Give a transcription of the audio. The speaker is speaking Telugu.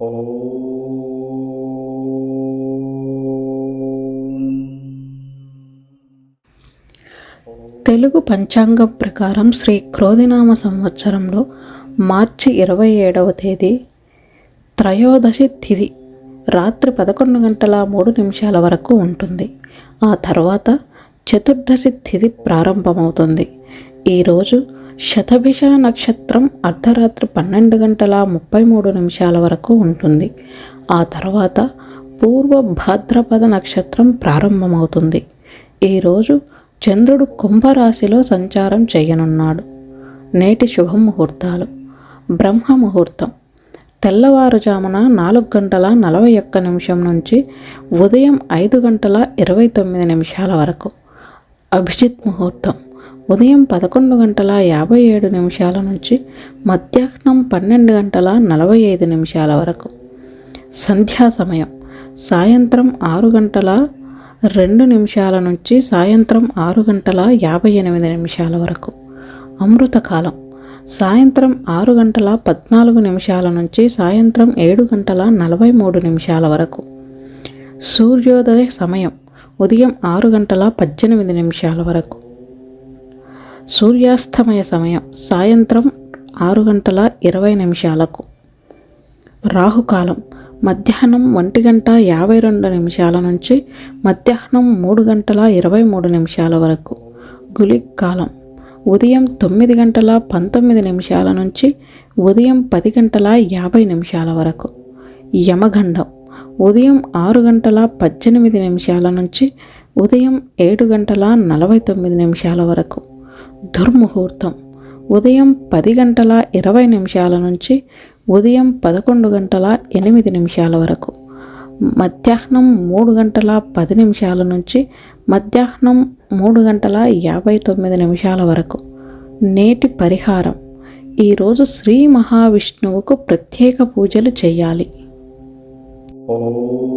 తెలుగు పంచాంగం ప్రకారం శ్రీ క్రోధినామ సంవత్సరంలో మార్చి ఇరవై ఏడవ తేదీ త్రయోదశి తిథి రాత్రి పదకొండు గంటల మూడు నిమిషాల వరకు ఉంటుంది. ఆ తర్వాత చతుర్దశి తిథి ప్రారంభమవుతుంది. ఈరోజు శతభిష నక్షత్రం అర్ధరాత్రి పన్నెండు గంటల ముప్పై మూడు నిమిషాల వరకు ఉంటుంది. ఆ తర్వాత పూర్వ భాద్రపద నక్షత్రం ప్రారంభమవుతుంది. ఈరోజు చంద్రుడు కుంభరాశిలో సంచారం చేయనున్నాడు. నేటి శుభముహూర్తాలు. బ్రహ్మ ముహూర్తం తెల్లవారుజామున నాలుగు గంటల నలభై ఒక్క నిమిషం నుంచి ఉదయం ఐదు గంటల ఇరవై తొమ్మిది నిమిషాల వరకు. అభిజిత్ ముహూర్తం. ఉదయం పదకొండు గంటల యాభై ఏడు నిమిషాల నుంచి మధ్యాహ్నం పన్నెండు గంటల నలభై ఐదు నిమిషాల వరకు. సంధ్యా సమయం. సాయంత్రం ఆరు గంటల రెండు నిమిషాల నుంచి సాయంత్రం ఆరు గంటల యాభై ఎనిమిది నిమిషాల వరకు. అమృతకాలం సాయంత్రం ఆరు గంటల పద్నాలుగు నిమిషాల నుంచి సాయంత్రం ఏడు గంటల నలభై మూడు నిమిషాల వరకు. సూర్యోదయ సమయం. ఉదయం ఆరు గంటల పద్దెనిమిది నిమిషాల వరకు. సూర్యాస్తమయ సమయం సాయంత్రం ఆరు గంటల ఇరవై నిమిషాలకు. రాహుకాలం మధ్యాహ్నం ఒంటి గంట యాభై రెండు నిమిషాల నుంచి మధ్యాహ్నం మూడు గంటల ఇరవై మూడు నిమిషాల వరకు. గులిక్ కాలం ఉదయం తొమ్మిది గంటల పంతొమ్మిది నిమిషాల నుంచి ఉదయం పది గంటల యాభై నిమిషాల వరకు. యమగండం ఉదయం ఆరు గంటల పద్దెనిమిది నిమిషాల నుంచి ఉదయం ఏడు గంటల నలభై తొమ్మిది నిమిషాల వరకు. దుర్ముహూర్తం. ఉదయం పది గంటల ఇరవై నిమిషాల నుంచి ఉదయం పదకొండు గంటల ఎనిమిది నిమిషాల వరకు. మధ్యాహ్నం మూడు గంటల పది నిమిషాల నుంచి మధ్యాహ్నం మూడు గంటల యాభై తొమ్మిది నిమిషాల వరకు. నేటి పరిహారం. ఈరోజు శ్రీ మహావిష్ణువుకు ప్రత్యేక పూజలు చేయాలి. ఓ